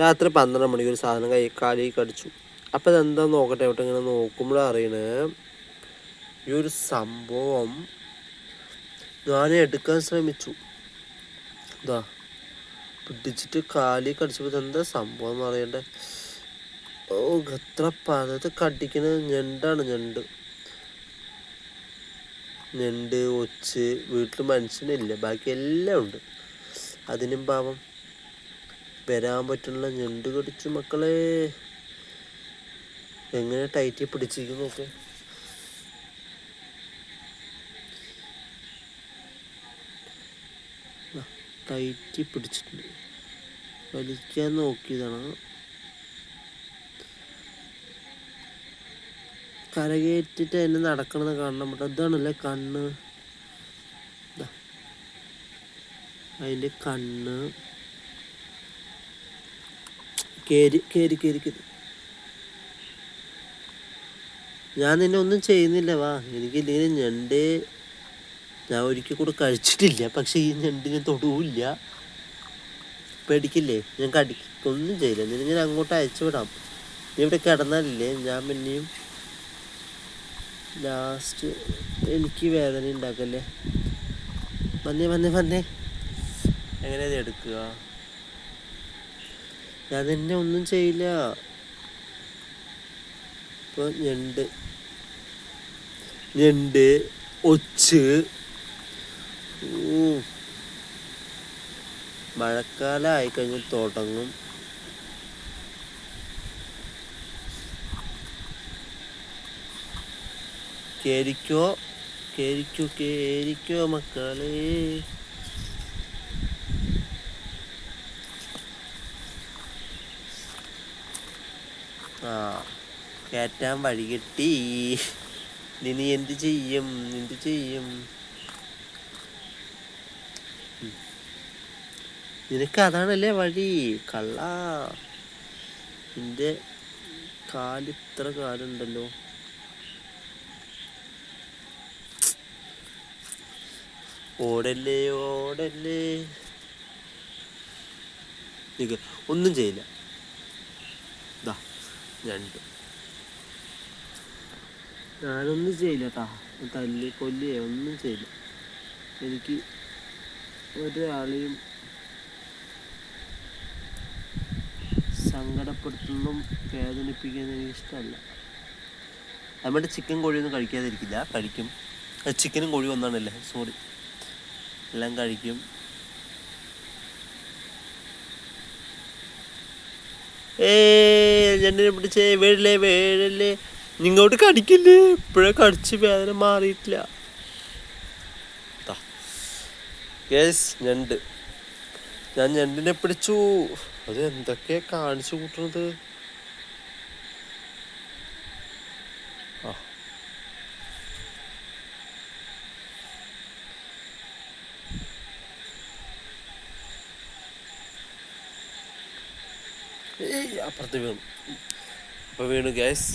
രാത്രി പന്ത്രണ്ട് മണിക്ക് ഒരു സാധനം കൈ കാലി കടിച്ചു. അപ്പം ഇതെന്താ നോക്കട്ടെ? അവിടെ ഇങ്ങനെ നോക്കുമ്പോഴാണ് അറിയണേ. ഈ ഒരു സംഭവം ഞാൻ എടുക്കാൻ ശ്രമിച്ചു. ഇതാ പിടിച്ചിട്ട് കാലി കടിച്ചപ്പോൾ ഇതെന്താ സംഭവം എന്ന് അറിയണ്ടേ? ഓ എത്ര പതത് കടിക്കണത് ഞണ്ടാണ് ഞണ്ട്. ഞണ്ട് ഒച്ച് വീട്ടിൽ മനുഷ്യനില്ല ബാക്കി എല്ലാം ഉണ്ട്. അതിനും പാവം. വരാൻ പറ്റുള്ള ഞണ്ട് കടിച്ചു മക്കളെ. എങ്ങനെ ടൈറ്റി പിടിച്ചിരിക്കുന്നു നോക്ക്. ടൈറ്റി പിടിച്ചിട്ടുണ്ട്. വലിക്കാൻ നോക്കിയതാണ്. കരകയറ്റിട്ട് എന്നെ നടക്കണത് കാണണം പറ്റും ഇതാണല്ലേ കണ്ണ്. അതിന്റെ കണ്ണ്. കേരി കേരി കേരി കേരി. ഞാൻ നിന്നെ ഒന്നും ചെയ്യുന്നില്ല വാ. എനിക്ക് ഇല്ലെങ്കിൽ ഞണ്ട് ഞാൻ ഒരിക്കൽ കൂടെ കഴിച്ചിട്ടില്ല പക്ഷെ ഈ ഞണ്ട് ഞാൻ തൊടുവില്ല പേടിക്കില്ലേ? ഞാൻ കടിക്കൊന്നും ചെയ്യില്ല. നിന്നെ ഞാൻ അങ്ങോട്ട് അയച്ചു വിടാം. നീ ഇവിടെ കിടന്നാലില്ലേ? ഞാൻ പിന്നെയും ലാസ്റ്റ് എനിക്ക് വേദന ഉണ്ടാക്കല്ലേ? വന്നേ വന്നേ വന്നേ. എങ്ങനെയാ എടുക്കുക? ഞാൻ നിന്നെ ഒന്നും ചെയ്യില്ല. ഇപ്പൊ ഞണ്ട്. ഞണ്ട് ഒച്ച്. മഴക്കാലം ആയിക്കഴിഞ്ഞാൽ തുടങ്ങും. കേരിക്കോ കേരിക്കോ കേരിക്കോ മക്കളെ. ആ കയറ്റാൻ വഴി കിട്ടി. ഇനി എന്ത് ചെയ്യും? എന്ത് ചെയ്യും. നിനക്ക് അതാണല്ലേ വഴി? കള്ള. നിന്റെ കാലിത്ര കാലുണ്ടല്ലോ. ഓടല്ലേ ഓടല്ലേ. ഒന്നും ചെയ്യില്ല. രണ്ട്. ഞാനൊന്നും ചെയ്യില്ല കേട്ടാ തല്ലി കൊല്ലിയേ ഒന്നും ചെയ്യില്ല. എനിക്ക് ഒരാളെയും സങ്കടപ്പെടുത്തുന്നതും വേദനിപ്പിക്കുന്നതും എനിക്ക് ഇഷ്ടമല്ല നമ്മുടെ ചിക്കൻ കോഴിയൊന്നും കഴിക്കാതിരിക്കില്ല. കഴിക്കും. ചിക്കനും കോഴിയും ഒന്നാണല്ലേ? സോറി എല്ലാം കഴിക്കും. ഏ ഞണ്ടിനെ പിടിച്ചേ വേഴല്ലേ വേഴല്ലേ നിങ്ങോട്ട് കടിക്കില്ലേ. ഇപ്പോഴേ കടിച്ച് വേദന മാറിയിട്ടില്ല. യെസ് ഞണ്ട്. ഞാൻ ഞണ്ടിനെ പിടിച്ചു. അത് എന്തൊക്കെയാ കാണിച്ചു കൂട്ടുന്നത് അപ്പുറത്ത് വീണു. അപ്പോൾ വീണു ഗ്യാസ്